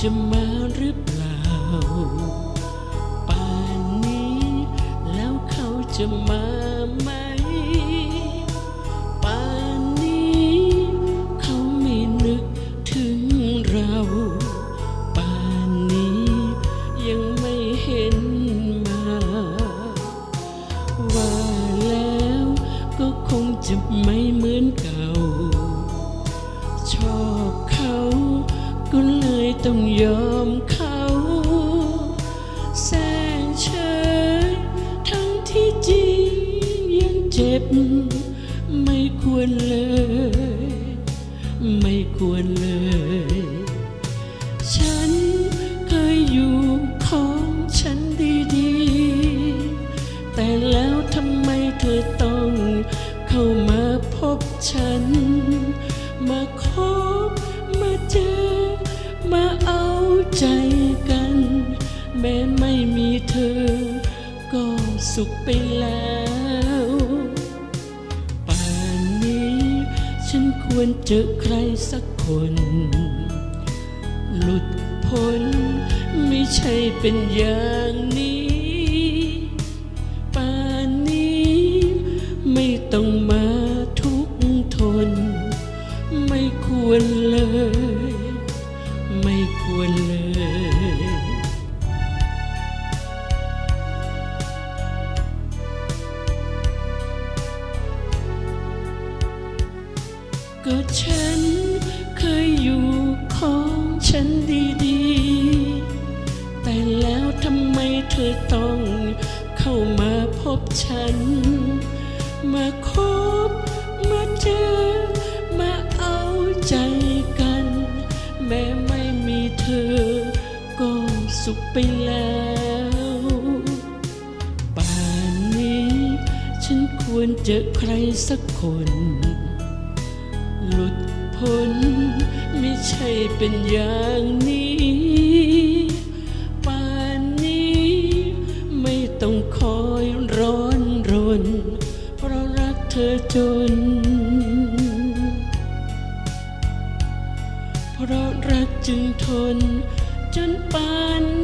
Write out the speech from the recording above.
จะมาหรือเปล่า ป่านนี้แล้วเขาจะมาไหม ป่านนี้เขาไม่นึกถึงเรา ป่านนี้ยังไม่เห็นมา ว่าแล้วก็คงจะไม่เหมือนเก่า ต้องยอมเขาแสงเฉยทั้งที่จริงยังเจ็บ ไม่ควรเลย ไม่ควรเลย ฉันเคยอยู่ของฉันดีๆ แต่แล้วทำไมเธอต้องเข้ามาพบฉัน มาคบมาเจอ มาเอาใจกัน แม้ไม่มีเธอ ก็สุขไปแล้ว ป่านนี้ ฉันควรเจอใครสักคน หลุดพ้น ไม่ใช่เป็นอย่างนี้ ก็ฉันเคยอยู่ของฉันดีๆ แต่แล้วทำไมเธอต้องเข้ามาพบฉัน มาคบมาเจอ มาเอาใจกัน แม้ไม่มีเธอ ก็สุขไปแล้วป่านนี้ ฉันควรเจอใครสักคน หลุดพ้น ไม่ใช่เป็นอย่างนี้ ป่านนี้ ไม่ต้องคอยร้อนรน เพราะรักเธอจน เพราะรักจึงทน จนป่านนี้